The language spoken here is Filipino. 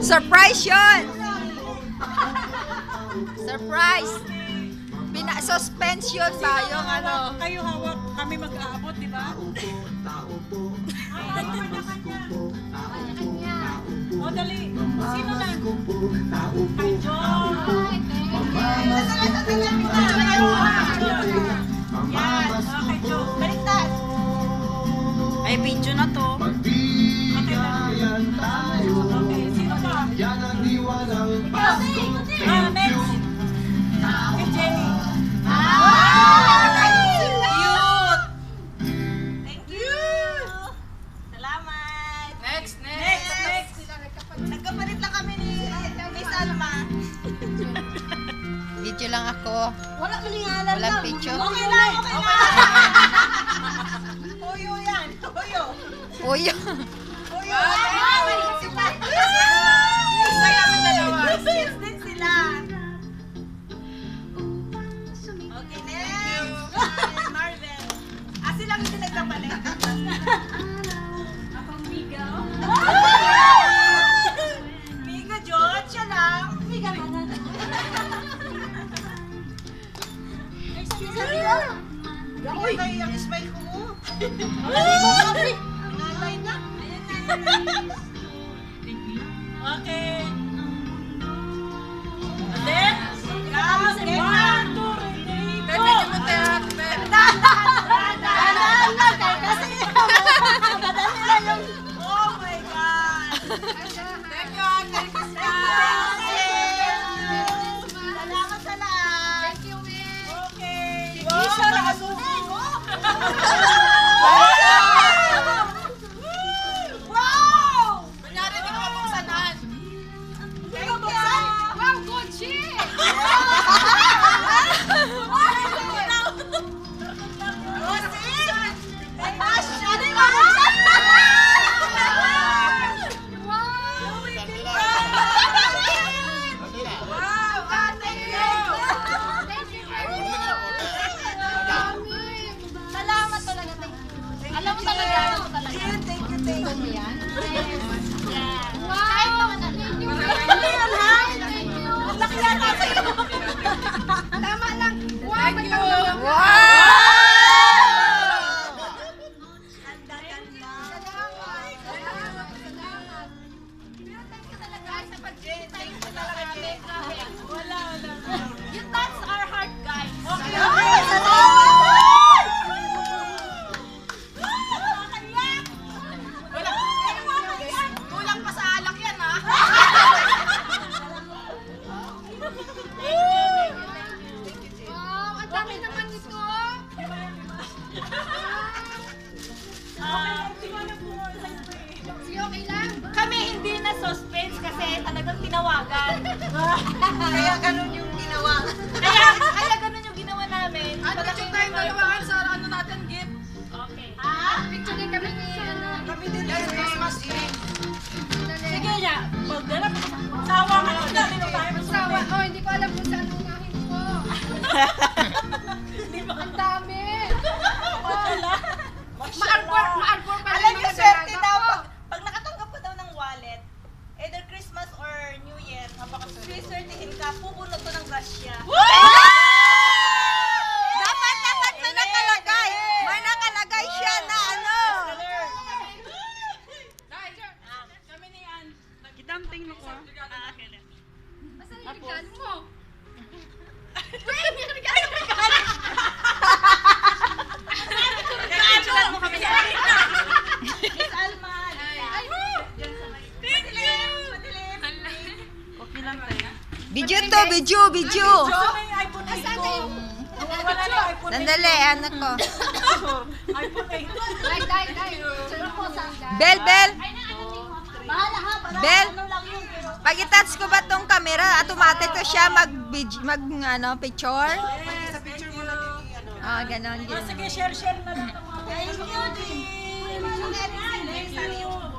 Surprise yun! Surprise! Pina-suspense yun ba yung ano? Kayo hawak, kami mag-aabot, di ba? O, dali. Sino na? Kay John. Yan, kay John. Baliktad. Ay, video na to. Ah, next. Kay Jenny. Cute! Thank you! Salamat! Next, Next, next! Nagkapalit lang kami ni Miss Alma. Video lang ako. Wala malingalan Walang picture. Okay lang, okay lang! Puyo yan, puyo. Uy, Puyo. Yes, Uy! Ay, ang smile ko mo. Nangalay na. Okay. And then, one, two, three, go! Oh my God! Thank you, Ate Salamat Okay. Kami hindi na suspense kasi talagang tinawagan. Kaya ganun yung ginawa. kaya, kaya ganun yung ginawa namin. At picture tayo dalawahan sa ano natin gift. Okay. Picture din kami ni ano. Kami din Yes, Christmas Eve. Sige niya, magdala. Sawa ka na dali na tayo. Sawa. Oh, hindi ko alam kung saan unahin ko. Ang dami. Wala. Ma-arbor, ma-arbor pa Kidamping mo ko. Ah, okay. Asan yung regalo mo? Wait, regalo mo. Mo kami sa Miss Alma, Ay, Thank you! Okay lang tayo. Video to, video, video. So, may iPhone 8 Asan ko. na yung... Wala na iPhone 8 Sandali, ano ko. iPhone 8. Dai, dai, dai? Bel, Bel. Bahala ha, para Bel. ano lang yun. Pero Pag-touch ko ba tong camera, automatic to siya mag, mag ano, picture? Yes, picture mo lang yung ano. Ah, ganon, Ah, ganon. sige, share, share na lang. thank you din. Thank you.